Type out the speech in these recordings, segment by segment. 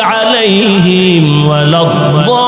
عليهم ولا الضالين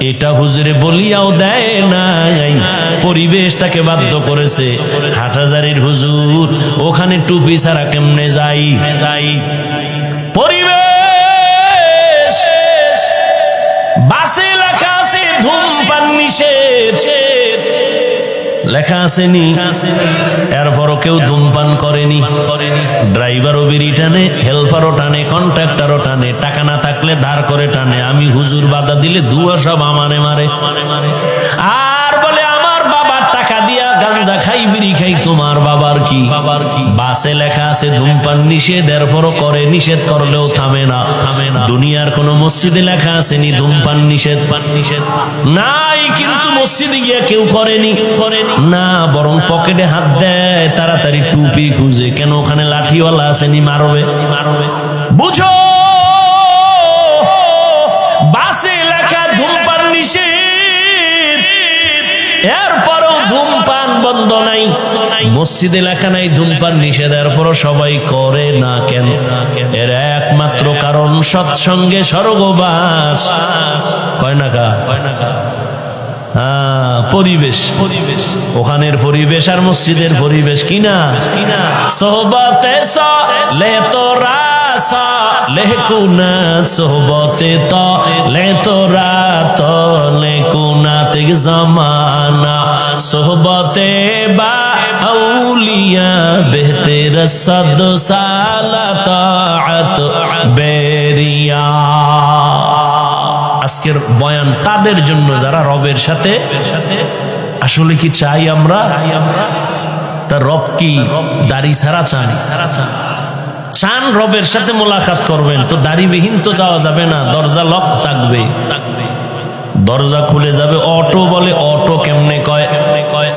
এটা হুজুরে বলিয়াও দেয় নাই। পরিবেশ তাকে বাধ্য করেছে। হাটাজারির হুজুর, ওখানে টুপি ছাড়া কেমনে যাই? যাই পরিবেশ! বাসে লেখা আছে ধূমপান নিষেধ। লেখা আসেনি। এরপরও কেউ ধূমপান করেনি। ড্রাইভারও বেরি টানে, হেল্পারও টানে, কন্ট্রাক্টারও টানে, টাকা না থাকলে ধার করে টানে। আমি হুজুর বাধা দিলে দুয়া সব আমারে মারে। আর মারে টাকা দিয়া গাঞ্জা খাই, বিড়ি খাই, তোমার বাবার কি? বাবার কি বাসে লেখা আছে, ধূমপান নিষেধ, এরপরও করে, নিষেধ করলেও থামে না। থামে না দুনিয়ার কোন মসজিদে লেখা আসেনি, ধূমপান নিষেধ। পান নিষেধ নাই, কিন্তু মসজিদে গিয়ে কেউ করেনি। করেনি না, বরং পকেটে হাত দেয়, তাড়াতাড়ি টুপি খুঁজে, কেন ওখানে লাঠিওয়ালা আসেনি মারবে মারবে? বুঝো! বন্ধ নাই। মসজিদে লেখা নাই ধূমপান নিষেধ এরপরও সবাই করে না কেন? এর একমাত্র কারণ সৎসঙ্গে স্বর্গবাস। কয় না কা কা হ্যাঁ, পরিবেশ। পরিবেশ ওখানের পরিবেশ আর মসজিদের পরিবেশ কিনা সোহবতে সোহবতে সোহবতে বা আউলিয়া বেহতের সদ সালাত আজকের বয়ান তাদের জন্য যারা রবের সাথে আসলে কি চাই আমরা তার রব কি দাড়ি ছাড়া চান চান রবের সাথে মোলাকাত করবেন তো দাড়িবিহীন তো যাওয়া যাবে না দরজা লক থাকবে। দরজা খুলে যাবে, অটো বলে অটো কেমনে কয়?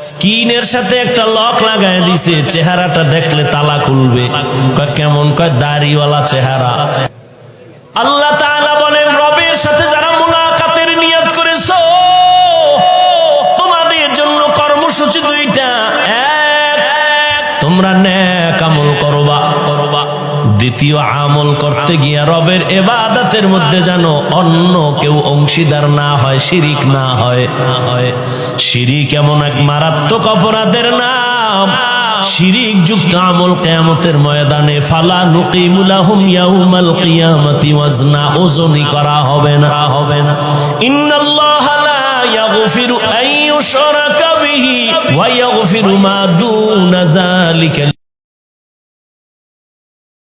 স্কিনের সাথে একটা লক লাগায় দিছে, চেহারাটা দেখলে তালা খুলবে। কেমন? কয়, দাড়িওয়ালা চেহারা। আল্লাহ বলেন, রবের সাথে যারা মুলাকাতের নিয়ত করেছ, তোমাদের জন্য কর্মসূচি দুইটা। এক, তোমরা নেক আমল করবা। করবা দ্বিতীয়, আমল করতে গিয়া রবের এবাদাতের মধ্যে যেন অন্য কেউ অংশীদার না হয়, শিরিক না হয় না হয়। শিরিক এমন এক মারাত্মক অপরাধের নাম। শিরিক যুক্ত আমল কেয়ামতের ময়দানে, ফালা ইয়াউমাল কিয়ামতি ওয়াজনা করা হবে না। হবে না লা ইয়াগফিরু বিহি ওয়া ইয়াগফিরু মা দুনা যালিকা